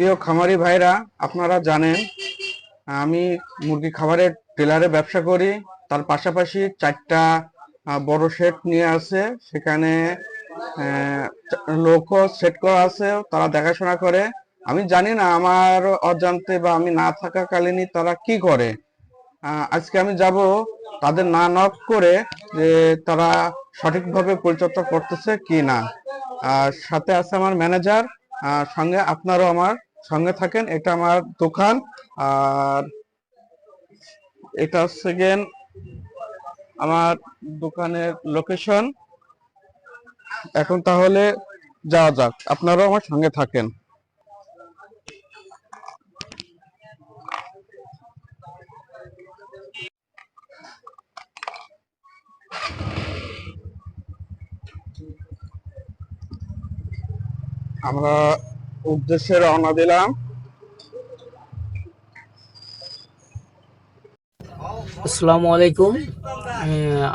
প্রিয় খামারি ভাইরা, আপনারা জানেন, আমি মুরগি খাবারের টেলারে ব্যবসা করি। তার পাশাপাশি চারটা বড় সেট নিয়ে আছে। সেখানে লোকও সেট করা আছে, তারা দেখাশোনা করে। আমি জানি না আমার অজান্তে বা আমি না থাকাকালীনই তারা কি করে। আজকে আমি যাব তাদের না নক করে যে তারা সঠিকভাবে পরিচর্যা করতেছে কি না। আর সাথে আছে আমার ম্যানেজার সঙ্গে আপনারও আমার সঙ্গে থাকেন, এটা আমার দোকান। আর এটা হচ্ছে গিয়ে আমার দোকানের লোকেশন এখন তাহলে যাওয়া যাক, আপনারাও আমার সঙ্গে থাকেন। আমরা উদ্দেশ্যে রওনা দিলাম। আসসালামু আলাইকুম।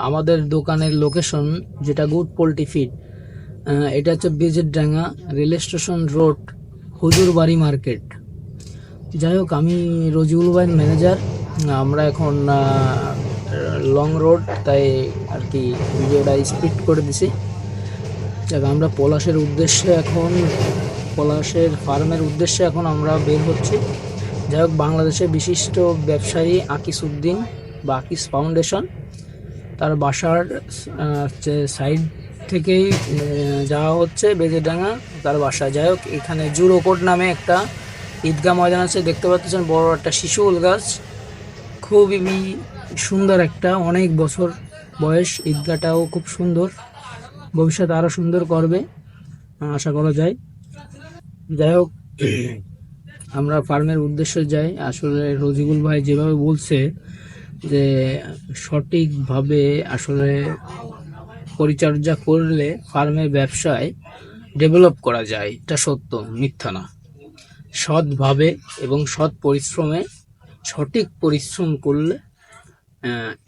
আমাদের দোকানের লোকেশন যেটা গুড পোলট্রি ফিড এটা হচ্ছে Bejer Danga rail station road, Hujurbari market. যাই হোক, আমি রজিউল ভাইয়ের ম্যানেজার আমরা এখন লং রোড তাই আর কি ভিডিওটা স্পিড করে দিছি। আমরা পলাশের উদ্দেশ্যে এখন পলাশের ফার্মের উদ্দেশ্যে এখন আমরা বের হচ্ছি। যাই হোক বাংলাদেশের বিশিষ্ট ব্যবসায়ী আকিস উদ্দিন বা আকিস ফাউন্ডেশন। তার বাসার সাইড থেকেই যাওয়া হচ্ছে বেজেডাঙ্গা, তার বাসা। যাই হোক, এখানে জুরোকোট নামে একটা ঈদগাহ ময়দান আছে। দেখতে পাচ্ছেন, বড় একটা শিশু উল গাছ। খুবই সুন্দর একটা, অনেক বছর বয়স। ঈদগাহটাও খুব সুন্দর। ভবিষ্যতে আরও সুন্দর করবে, আশা করা যায়। যাই হোক, আমরা ফার্মের উদ্দেশ্যে যাই। আসলে রজিবুল ভাই যেভাবে বলছে যে, সঠিকভাবে আসলে পরিচর্যা করলে ফার্মের ব্যবসায় ডেভেলপ করা যায়, এটা সত্য, মিথ্যা না। সৎভাবে এবং সৎ পরিশ্রমে, সঠিক পরিশ্রম করলে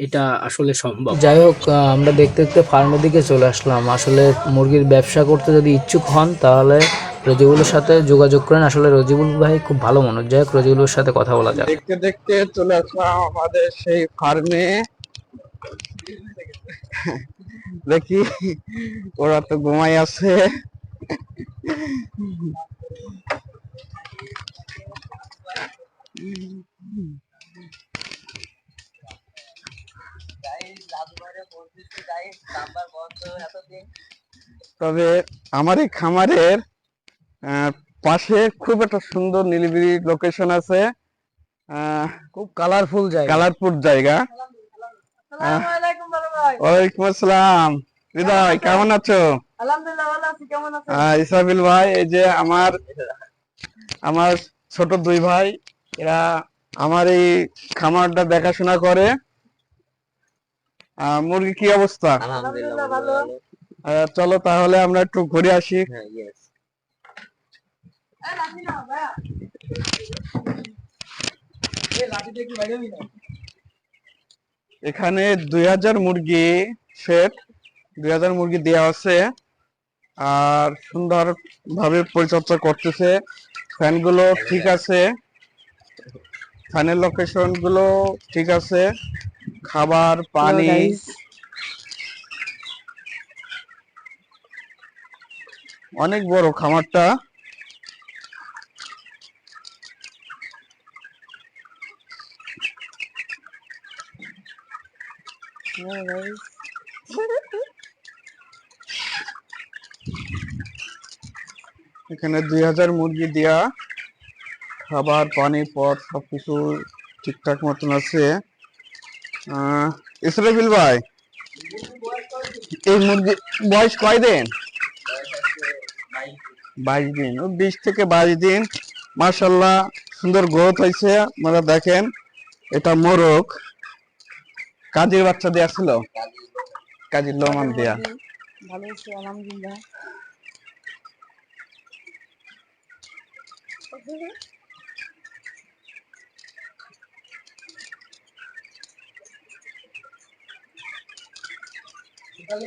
এটা আসলে সম্ভব। যাই হোক আমরা দেখতে দেখতে ফার্মের দিকে চলে আসলাম। আসলে মুরগির ব্যবসা করতে যদি ইচ্ছুক হন, তাহলে রজিবুলের সাথে যোগাযোগ করেন। আসলে রজিবুল ভাই খুব ভালো মানুষ। যাই হোক, রজিবুলের সাথে কথা বলা যাক। দেখতে দেখতে চলে আসলাম আমাদের সেই ফার্মে দেখি, ওরা তো ঘুমাই আছে। তবে আমার এই খামারের পাশে খুব একটা সুন্দর নিলিবিলি লোকেশন আছে। আহ, খুব কালারফুল জায়গা। কালারপুর জায়গা। ওয়ালাইকুম আসসালাম। হৃদয় কেমন আছো? আলহামদুলিল্লাহ ভালো আছি। কেমন আছেন? আহ, ইসাবিল ভাই এই যে আমার আমার ছোট দুই ভাই এরা আমার এই খামারটা দেখাশোনা করে। আহ, মুরগি কি অবস্থা? আহ, চলো তাহলে আমরা একটু ঘুরে আসি এই লাঠি নাও ভাইয়া এই লাঠিটা একটু বাইরে নিয়ে নাও এখানে দুই হাজার মুরগি সেট দুই হাজার মুরগি দেওয়া আছে। আর সুন্দর ভাবে পরিচর্যা করতেছে। ফ্যানগুলো ঠিক আছে। ফ্যানের লোকেশনগুলো ঠিক আছে। খাবার পানি। অনেক বড় খামারটা। এখানে দুই হাজার মুরগি দেয়া খাবার, পানি, পথ সবকিছু ঠিকঠাক মতন আছে। ভাই, এই মুরগি বয়স কয় দিন বাইশ দিন। বিশ থেকে বাইশ দিন। মার্শাল্লাহ সুন্দর গ্রোথ হয়েছে আপনারা দেখেন, এটা মোরগ। কাজের বাচ্চা দেয়া ছিল? কাজের লোমান দেয়া। ভালো আছি আলহামদুলিল্লাহ।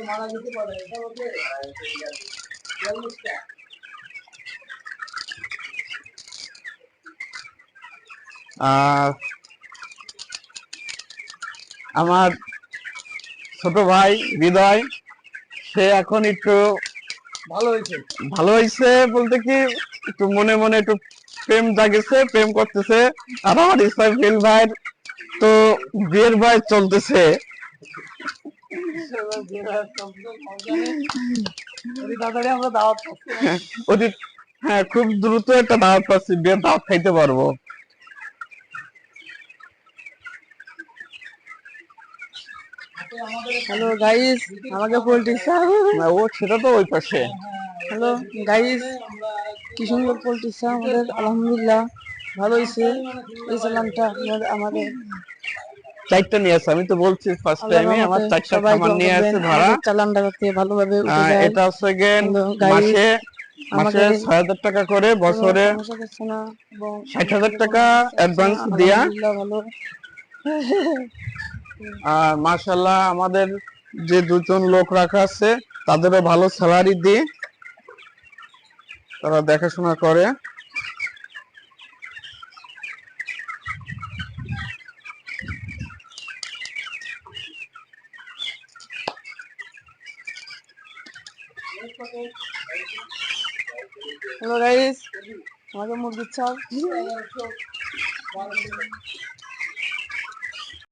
মারা যেতে পারে এটা হচ্ছে আহ, আমার ছোট ভাই হৃদয় সে এখন একটু ভালো হয়েছে। ভালো হয়েছে বলতে কি একটু মনে মনে একটু প্রেম জাগেছে প্রেম করতেছে। আর আমার ইসরাফিল ভাই তো বিয়ের বয়স চলতেছে। অতি হ্যাঁ খুব দ্রুত একটা দাওয়াত পাচ্ছি বিয়ের দাওয়াত খাইতে পারব। হ্যালো গাইস আমাকে পোলট্রি না ও সেটা তো ওই পাশে। হ্যালো গাইস কি সুন্দর পোল্ট্রি আমাদের? আলহামদুলিল্লাহ ভালো হয়েছে। এই সালামটা আমাদের- চারটা নিয়ে আমি তো বলছি ফার্স্ট টাইমে আমার চারটা খামার নিয়ে আমাদের চালানটা করতে ভালোভাবে। এটা হচ্ছে মাসে মাসে ছয় হাজার টাকা করে বছরে ষাট হাজার টাকা অ্যাডভান্স দিয়া। ভালো। আর মাশাল্লাহ আমাদের যে দুজন লোক রাখা আছে, তাদেরও ভালো স্যালারি দিই। তারা দেখাশোনা করে। হ্যালো গাইস আমাকে মুরগির চাপ